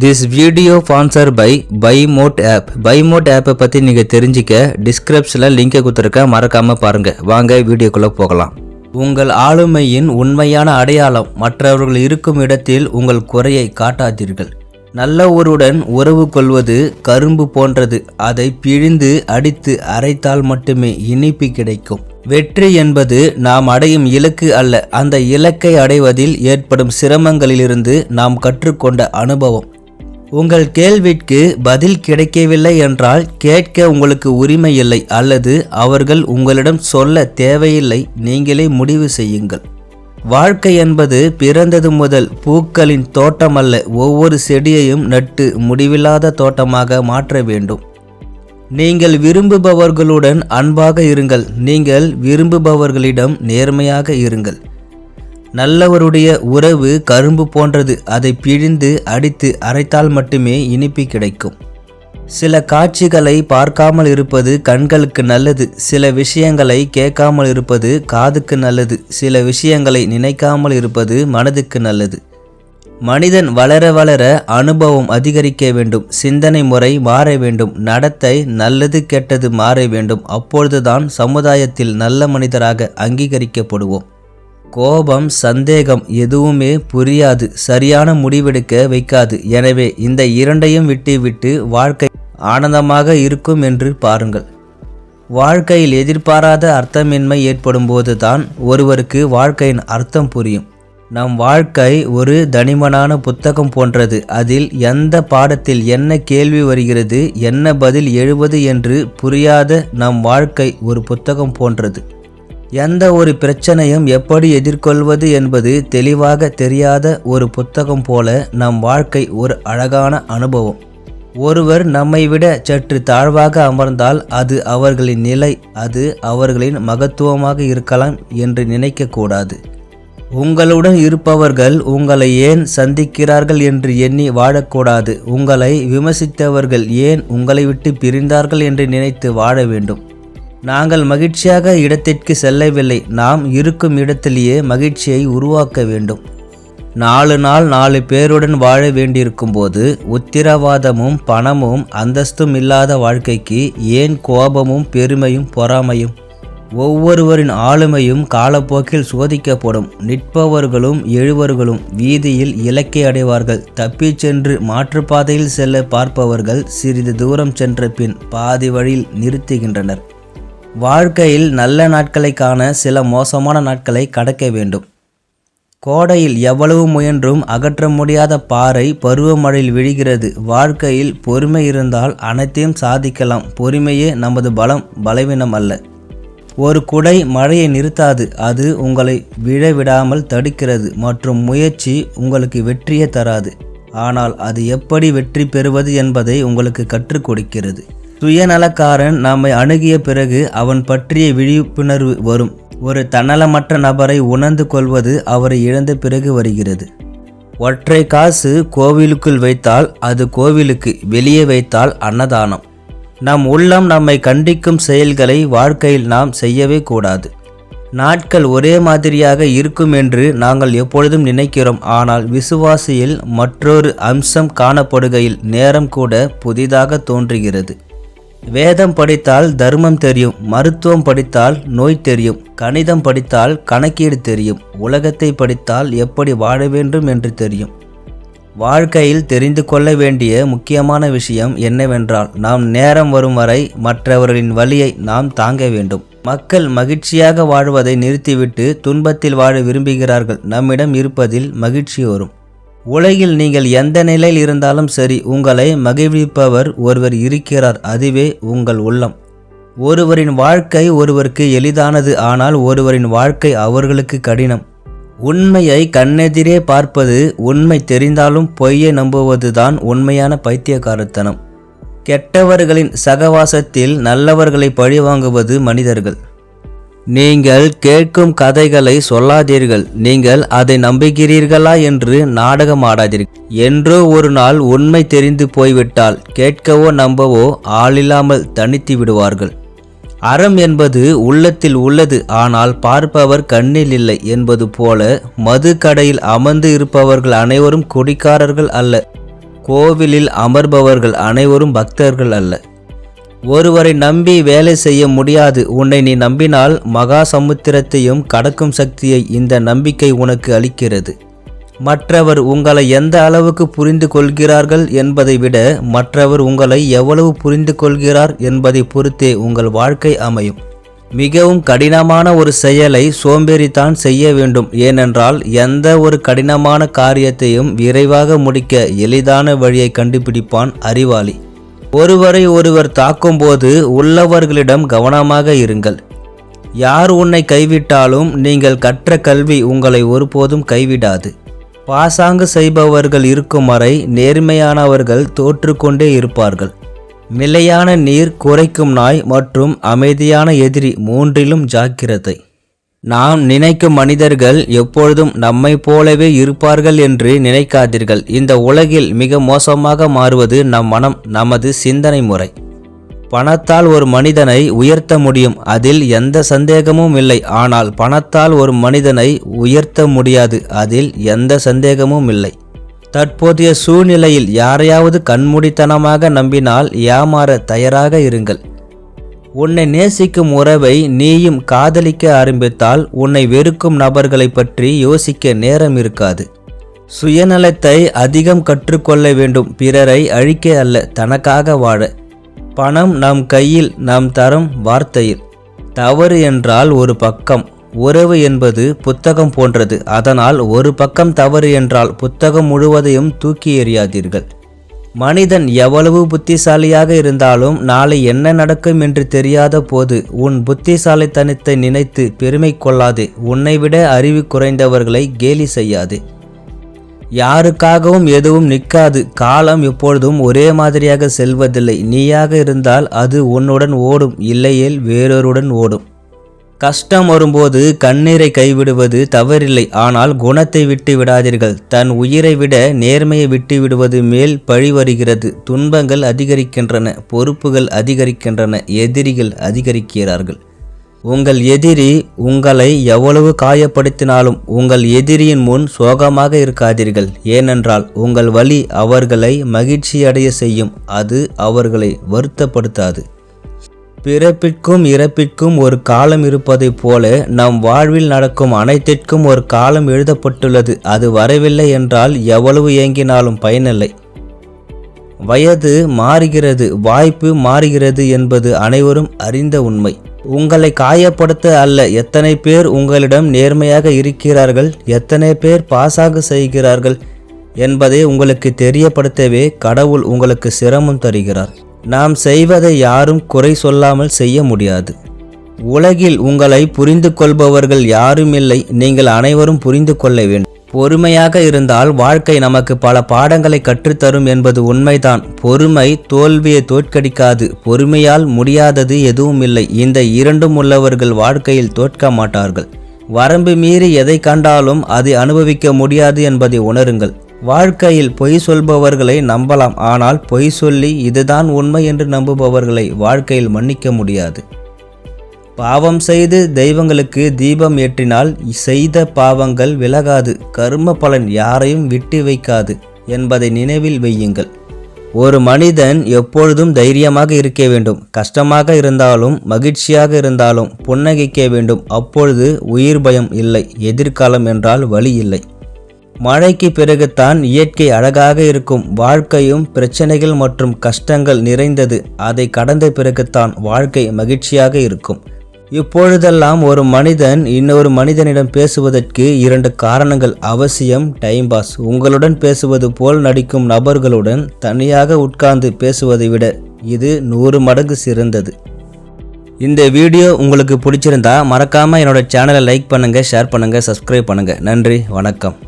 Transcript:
This video sponsor by Bymot app Bymot ஆப்பை பற்றி நீங்கள் தெரிஞ்சிக்க டிஸ்கிரிப்ஷனில் லிங்கை கொடுத்துருக்கேன் மறக்காமல் பாருங்கள் வாங்க வீடியோக்குள்ளே போகலாம். உங்கள் ஆளுமையின் உண்மையான அடையாளம் மற்றவர்கள் இருக்கும் இடத்தில் உங்கள் குறையை காட்டாதீர்கள். நல்லவருடன் உறவு கொள்வது கரும்பு போன்றது. அதை பிழிந்து அடித்து அரைத்தால் மட்டுமே இனிப்பு கிடைக்கும். வெற்றி என்பது நாம் அடையும் இலக்கு அல்ல. அந்த இலக்கை அடைவதில் ஏற்படும் சிரமங்களிலிருந்து நாம் கற்றுக்கொண்ட அனுபவம். உங்கள் கேள்விக்கு பதில் கிடைக்கவில்லை என்றால் கேட்க உங்களுக்கு உரிமை இல்லை அல்லது அவர்கள் உங்களிடம் சொல்ல தேவையில்லை நீங்களே முடிவு செய்யுங்கள். வாழ்க்கை என்பது பிறந்தது முதல் பூக்களின் தோட்டமல்ல ஒவ்வொரு செடியையும் நட்டு முடிவில்லாத தோட்டமாக மாற்ற வேண்டும். நீங்கள் விரும்புபவர்களுடன் அன்பாக இருங்கள் நீங்கள் விரும்புபவர்களிடம் நேர்மையாக இருங்கள். நல்லவருடைய உறவு கரும்பு போன்றது. அதை பிழிந்து அடித்து அரைத்தால் மட்டுமே இனிப்பு கிடைக்கும். சில காட்சிகளை பார்க்காமல் இருப்பது கண்களுக்கு நல்லது. சில விஷயங்களை கேட்காமல் இருப்பது காதுக்கு நல்லது. சில விஷயங்களை நினைக்காமல் இருப்பது மனதுக்கு நல்லது. மனிதன் வளர வளர அனுபவம் அதிகரிக்க வேண்டும். சிந்தனை முறை மாற வேண்டும். நடத்தை நல்லது கெட்டது மாற வேண்டும். அப்பொழுதுதான் சமுதாயத்தில் நல்ல மனிதராக அங்கீகரிக்கப்படுவோம். கோபம் சந்தேகம் எதுவுமே புரியாது சரியான முடிவெடுக்க வைக்காது. எனவே இந்த இரண்டையும் விட்டுவிட்டு வாழ்க்கை ஆனந்தமாக இருக்கும் என்று பாருங்கள். வாழ்க்கையில் எதிர்பாராத அர்த்தமின்மை ஏற்படும் போதுதான் ஒருவருக்கு வாழ்க்கையின் அர்த்தம் புரியும். நம் வாழ்க்கை ஒரு தனிமனான புத்தகம் போன்றது. அதில் எந்த பாடத்தில் என்ன கேள்வி வருகிறது என்ன பதில் எழுவது என்று புரியாத நம் வாழ்க்கை ஒரு புத்தகம் போன்றது. எந்த ஒரு பிரச்சனையும் எப்படி எதிர்கொள்வது என்பது தெளிவாக தெரியாத ஒரு புத்தகம் போல நம் வாழ்க்கை ஒரு அழகான அனுபவம். ஒருவர் நம்மை விட சற்று தாழ்வாக அமர்ந்தால் அது அவர்களின் நிலை அது அவர்களின் மகத்துவமாக இருக்கலாம் என்று நினைக்கக்கூடாது. உங்களுடன் இருப்பவர்கள் உங்களை ஏன் சந்திக்கிறார்கள் என்று எண்ணி வாழக்கூடாது. உங்களை விமர்சித்தவர்கள் ஏன் உங்களை விட்டு பிரிந்தார்கள் என்று நினைத்து வாழ வேண்டும். நாங்கள் மகிழ்ச்சியாக இடத்திற்கு செல்லவில்லை. நாம் இருக்கும் இடத்திலேயே மகிழ்ச்சியை உருவாக்க வேண்டும். நாலு நாள் நாலு பேருடன் வாழ வேண்டியிருக்கும் போது உத்திரவாதமும் பணமும் அந்தஸ்தும் இல்லாத வாழ்க்கைக்கு ஏன் கோபமும் பெருமையும் பொறாமையும்? ஒவ்வொருவரின் ஆளுமையும் காலப்போக்கில் சோதிக்கப்படும். நிற்பவர்களும் எழுவர்களும் வீதியில் இலக்கை அடைவார்கள். தப்பிச் சென்று மாற்றுப்பாதையில் செல்ல பார்ப்பவர்கள் சிறிது தூரம் சென்ற பின் பாதி வழியில் நிறுத்துகின்றனர். வாழ்க்கையில் நல்ல நாட்களை காண சில மோசமான நாட்களை கடக்க வேண்டும். கோடையில் எவ்வளவு முயன்றும் அகற்ற முடியாத பாறை பருவமழையில் விழுகிறது. வாழ்க்கையில் பொறுமை இருந்தால் அனைத்தையும் சாதிக்கலாம். பொறுமையே நமது பலம் பலவீனம் அல்ல. ஒரு குடை மழையை நிறுத்தாது. அது உங்களை விழ விடாமல் தடுக்கிறது மற்றும் முயற்சி உங்களுக்கு வெற்றியே தராது. ஆனால் அது எப்படி வெற்றி பெறுவது என்பதை உங்களுக்கு கற்றுக் கொடுக்கிறது. சுயநலக்காரன் நம்மை அணுகிய பிறகு அவன் பற்றிய விழிப்புணர்வு வரும். ஒரு தன்னலமற்ற நபரை உணர்ந்து கொள்வது அவரை இழந்த பிறகு வருகிறது. ஒற்றை காசு கோவிலுக்குள் வைத்தால் அது கோவிலுக்கு வெளியே வைத்தால் அன்னதானம். நம் உள்ளம் நம்மை கண்டிக்கும் செயல்களை வாழ்க்கையில் நாம் செய்யவே கூடாது. நாட்கள் ஒரே மாதிரியாக இருக்கும் என்று நாங்கள் எப்பொழுதும் நினைக்கிறோம். ஆனால் விசுவாசியில் மற்றொரு அம்சம் காணப்படுகையில் நேரம் கூட புதிதாக தோன்றுகிறது. வேதம் படித்தால் தர்மம் தெரியும் மருத்துவம் படித்தால் நோய் தெரியும் கணிதம் படித்தால் கணக்கீடு தெரியும் உலகத்தை படித்தால் எப்படி வாழ வேண்டும் என்று தெரியும். வாழ்க்கையில் தெரிந்து கொள்ள வேண்டிய முக்கியமான விஷயம் என்னவென்றால் நாம் நேரம் வரும் வரை மற்றவர்களின் வழியை நாம் தாங்க வேண்டும். மக்கள் மகிழ்ச்சியாக வாழ்வதை நிறுத்திவிட்டு துன்பத்தில் வாழ விரும்புகிறார்கள். நம்மிடம் இருப்பதில் மகிழ்ச்சி வரும். உலகில் நீங்கள் எந்த நிலையில் இருந்தாலும் சரி உங்களை மகிழ்விப்பவர் ஒருவர் இருக்கிறார். அதுவே உங்கள் உள்ளம். ஒருவரின் வாழ்க்கை ஒருவருக்கு எளிதானது ஆனால் ஒருவரின் வாழ்க்கை அவர்களுக்கு கடினம். உண்மையை கண்ணெதிரே பார்ப்பது உண்மை தெரிந்தாலும் பொய்யை நம்புவதுதான் உண்மையான பைத்தியக்காரத்தனம். கெட்டவர்களின் சகவாசத்தில் நல்லவர்களை பழிவாங்குவது மனிதர்கள். நீங்கள் கேட்கும் கதைகளை சொல்லாதீர்கள். நீங்கள் அதை நம்புகிறீர்களா என்று நாடகம் ஆடாதீர்கள் என்றோ ஒரு நாள் உண்மை தெரிந்து போய்விட்டால் கேட்கவோ நம்பவோ ஆளில்லாமல் தனித்து விடுவார்கள். அறம் என்பது உள்ளத்தில் உள்ளது ஆனால் பார்ப்பவர் கண்ணில் இல்லை என்பது போல மது கடையில் அமர்ந்து இருப்பவர்கள் அனைவரும் குடிக்காரர்கள் அல்ல. கோவிலில் அமர்பவர்கள் அனைவரும் பக்தர்கள் அல்ல. ஒருவரை நம்பி வேலை செய்ய முடியாது. உன்னை நீ நம்பினால் மகா சமுத்திரத்தையும் கடக்கும் சக்தியை இந்த நம்பிக்கை உனக்கு அளிக்கிறது. மற்றவர் உங்களை எந்த அளவுக்கு புரிந்து கொள்கிறார்கள் என்பதை விட மற்றவர் உங்களை எவ்வளவு புரிந்து கொள்கிறார் என்பதை பொறுத்தே உங்கள் வாழ்க்கை அமையும். மிகவும் கடினமான ஒரு செயலை சோம்பேறித்தான் செய்ய வேண்டும். ஏனென்றால் எந்த ஒரு கடினமான காரியத்தையும் விரைவாக முடிக்க எளிதான வழியை கண்டுபிடிப்பான் அறிவாளி. ஒருவரை ஒருவர் தாக்கும்போது உள்ளவர்களிடம் கவனமாக இருங்கள். யார் உன்னை கைவிட்டாலும் நீங்கள் கற்ற கல்வி உங்களை ஒருபோதும் கைவிடாது. பாசாங்கு செய்பவர்கள் இருக்கும் வரை நேர்மையானவர்கள் தோற்றுக்கொண்டே இருப்பார்கள். நிலையான நீர் குறைக்கும் நாய் மற்றும் அமைதியான எதிரி மூன்றிலும் ஜாக்கிரதை. நாம் நினைக்கும் மனிதர்கள் எப்பொழுதும் நம்மை போலவே இருப்பார்கள் என்று நினைக்காதீர்கள். இந்த உலகில் மிக மோசமாக மாறுவது நம் மனம் நமது சிந்தனை முறை. பணத்தால் ஒரு மனிதனை உயர்த்த முடியும் அதில் எந்த சந்தேகமும் இல்லை. ஆனால் பணத்தால் ஒரு மனிதனை உயர்த்த முடியாது அதில் எந்த சந்தேகமும் இல்லை. தற்போதைய சூழ்நிலையில் யாரையாவது கண்மூடித்தனமாக நம்பினால் ஏமாற தயாராக இருங்கள். உன்னை நேசிக்கும் உறவை நீயும் காதலிக்க ஆரம்பித்தால் உன்னை வெறுக்கும் நபர்களை பற்றி யோசிக்க நேரம் இருக்காது. சுயநலத்தை அதிகம் கற்றுக்கொள்ள வேண்டும். பிறரை அழிக்க அல்ல தனக்காக வாழ. பணம் நம் கையில் நாம் தரும் வார்த்தையில். தவறு என்றால் ஒரு பக்கம். உறவு என்பது புத்தகம் போன்றது. அதனால் ஒரு பக்கம் தவறு என்றால் புத்தகம் முழுவதையும் தூக்கி எறியாதீர்கள். மனிதன் எவ்வளவு புத்திசாலியாக இருந்தாலும் நாளை என்ன நடக்கும் என்று தெரியாத போது உன் புத்திசாலித்தனத்தை நினைத்து பெருமை கொள்ளாது. உன்னை விட அறிவு குறைந்தவர்களை கேலி செய்யாது. யாருக்காகவும் எதுவும் நிற்காது. காலம் எப்பொழுதும் ஒரே மாதிரியாக செல்வதில்லை. நீயாக இருந்தால் அது உன்னுடன் ஓடும் இல்லையேல் வேறொருடன் ஓடும். கஷ்டம் வரும்போது கண்ணீரை கைவிடுவது தவறில்லை. ஆனால் குணத்தை விட்டு விடாதீர்கள். தன் உயிரை விட நேர்மையை விட்டு விடுவது மேல் பழி வருகிறது. துன்பங்கள் அதிகரிக்கின்றன பொறுப்புகள் அதிகரிக்கின்றன எதிரிகள் அதிகரிக்கிறார்கள். உங்கள் எதிரி உங்களை எவ்வளவு காயப்படுத்தினாலும் உங்கள் எதிரியின் முன் சோகமாக இருக்காதீர்கள். ஏனென்றால் உங்கள் வழி அவர்களை மகிழ்ச்சியடைய செய்யும். அது அவர்களை வருத்தப்படுத்தாது. பிறப்பிற்கும் இறப்பிற்கும் ஒரு காலம் இருப்பதைப் போல நம் வாழ்வில் நடக்கும் அனைத்திற்கும் ஒரு காலம் எழுதப்பட்டுள்ளது. அது வரவில்லை என்றால் எவ்வளவு ஏங்கினாலும் பயனில்லை. வயது மாறுகிறது வாய்ப்பு மாறுகிறது என்பது அனைவரும் அறிந்த உண்மை. உங்களை காயப்படுத்த அல்ல எத்தனை பேர் உங்களிடம் நேர்மையாக இருக்கிறார்கள் எத்தனை பேர் பாசாக செய்கிறார்கள் என்பதை உங்களுக்கு தெரியப்படுத்தவே கடவுள் உங்களுக்கு சிரமம் தருகிறார். நாம் செய்வதை யாரும் குறை சொல்லாமல் செய்ய முடியாது. உலகில் உங்களை புரிந்து கொள்பவர்கள் யாரும் இல்லை நீங்கள் அனைவரும் புரிந்து கொள்ள வேண்டும். பொறுமையாக இருந்தால் வாழ்க்கை நமக்கு பல பாடங்களை கற்றுத்தரும் என்பது உண்மைதான். பொறுமை தோல்வியை தோற்கடிக்காது பொறுமையால் முடியாதது எதுவும் இல்லை. இந்த இரண்டும் உள்ளவர்கள் வாழ்க்கையில் தோற்க மாட்டார்கள். வரம்பு மீறி எதை கண்டாலும் அதை அனுபவிக்க முடியாது என்பதை உணருங்கள். வாழ்க்கையில் பொய் சொல்பவர்களை நம்பலாம். ஆனால் பொய் சொல்லி இதுதான் உண்மை என்று நம்புபவர்களை வாழ்க்கையில் மன்னிக்க முடியாது. பாவம் செய்து தெய்வங்களுக்கு தீபம் ஏற்றினால் செய்த பாவங்கள் விலகாது. கர்ம பலன் யாரையும் விட்டு வைக்காது என்பதை நினைவில் வையுங்கள். ஒரு மனிதன் எப்பொழுதும் தைரியமாக இருக்க வேண்டும். கஷ்டமாக இருந்தாலும் மகிழ்ச்சியாக இருந்தாலும் புன்னகைக்க வேண்டும். அப்பொழுது உயிர் பயம் இல்லை எதிர்காலம் என்றால் வழி இல்லை. மழைக்கு பிறகுதான் இயற்கை அழகாக இருக்கும். வாழ்க்கையும் பிரச்சனைகள் மற்றும் கஷ்டங்கள் நிறைந்தது. அதை கடந்த பிறகுதான் வாழ்க்கை மகிழ்ச்சியாக இருக்கும். இப்பொழுதெல்லாம் ஒரு மனிதன் இன்னொரு மனிதனிடம் பேசுவதற்கு இரண்டு காரணங்கள் அவசியம். டைம் பாஸ் உங்களுடன் பேசுவது போல் நடிக்கும் நபர்களுடன் தனியாக உட்கார்ந்து பேசுவதை விட இது நூறு மடங்கு சிறந்தது. இந்த வீடியோ உங்களுக்கு பிடிச்சிருந்தா மறக்காமல் என்னோட சேனலை லைக் பண்ணுங்கள் ஷேர் பண்ணுங்கள் சப்ஸ்கிரைப் பண்ணுங்கள் நன்றி வணக்கம்.